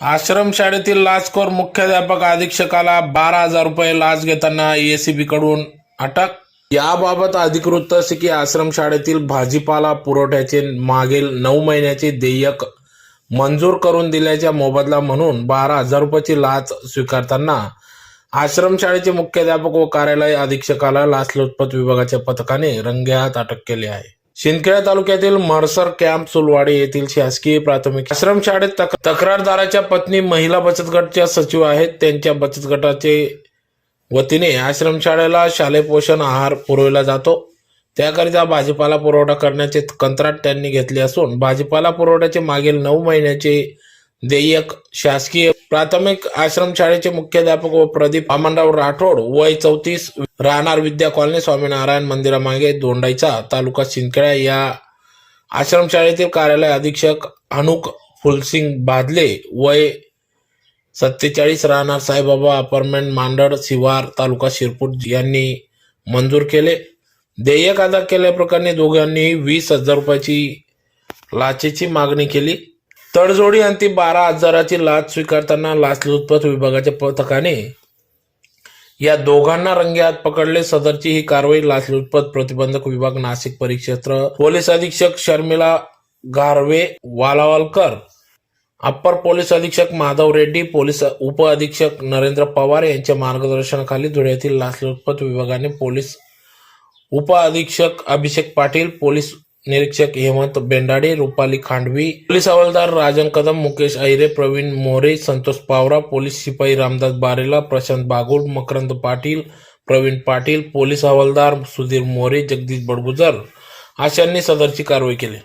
आश्रमशाळेतील लाचखोर मुख्याध्यापक अधीक्षकाला बारा हजार रुपये लाच घेताना एसीबी कडून अटक. याबाबत अधिकृत तसे की आश्रमशाळेतील भाजीपाला पुरवठ्याचे मागील नऊ महिन्याचे देयक मंजूर करून दिल्याच्या मोबदला म्हणून बारा हजार रुपयाची लाच स्वीकारताना आश्रमशाळेचे मुख्याध्यापक व कार्यालय अधीक्षकाला लाचलुचपत विभागाच्या पथकाने रंगेहात अटक केली आहे. शिंदखेडा तालुक्यातील म्हरसर कॅम्प सुलवाडी येथील शासकीय प्राथमिक आश्रमशाळेत तक- तक्रारदाराच्या पत्नी महिला बचत गटच्या सचिव आहेत. त्यांच्या बचत गटाचे वतीने आश्रमशाळेला शालेय पोषण आहार पुरविला जातो. त्याकरिता भाजीपाला पुरवठा करण्याचे कंत्राट त्यांनी घेतले असून भाजीपाला पुरवठ्याचे मागील नऊ महिन्याचे देयक शासकीय प्राथमिक आश्रमशाळेचे मुख्याध्यापक व प्रदीप वामनराव राठोड वय चौतीस राहणार विद्या कॉलनी स्वामीनारायण मंदिरामागे दोंडाईचा तालुका शिंदखेडा या आश्रमशाळेतील कार्यालय अधीक्षक अनुक फुलसिंग बादले वय सत्तेचाळीस राहणार साईबाबा अपार्टमेंट मांडळ शिवार तालुका शिरपूर यांनी मंजूर केले. देयक अदा केल्याप्रकरणी दोघांनी वीस हजार रुपयाची लाचेची मागणी केली. तडजोडी अंती बारा हजाराची लाच स्वीकारताना लाचलुचपत विभागाच्या पथकाने या दोघांना रंगेहात पकडले. सदरची ही कारवाई लाचलुचपत प्रतिबंधक विभाग नाशिक परिक्षेत्र पोलीस अधीक्षक शर्मिला गारवे वालावलकर अप्पर पोलीस अधीक्षक माधव रेड्डी पोलीस उप अधीक्षक नरेंद्र पवार यांच्या मार्गदर्शनाखाली धुळ्यातील लाचलुचपत विभागाने पोलीस उप अधीक्षक अभिषेक पाटील पोलीस निरीक्षक हेमंत बेंडाडे रुपाली खांडवी पोलीस हवालदार राजन कदम मुकेश अहिरे प्रवीण मोरे संतोष पावरा पोलीस शिपाई रामदास बारेला प्रशांत बागुल मकरंद पाटील प्रवीण पाटील पोलीस हवालदार सुधीर मोरे जगदीश बडगुजर. अशांनी सदरची कारवाई केली.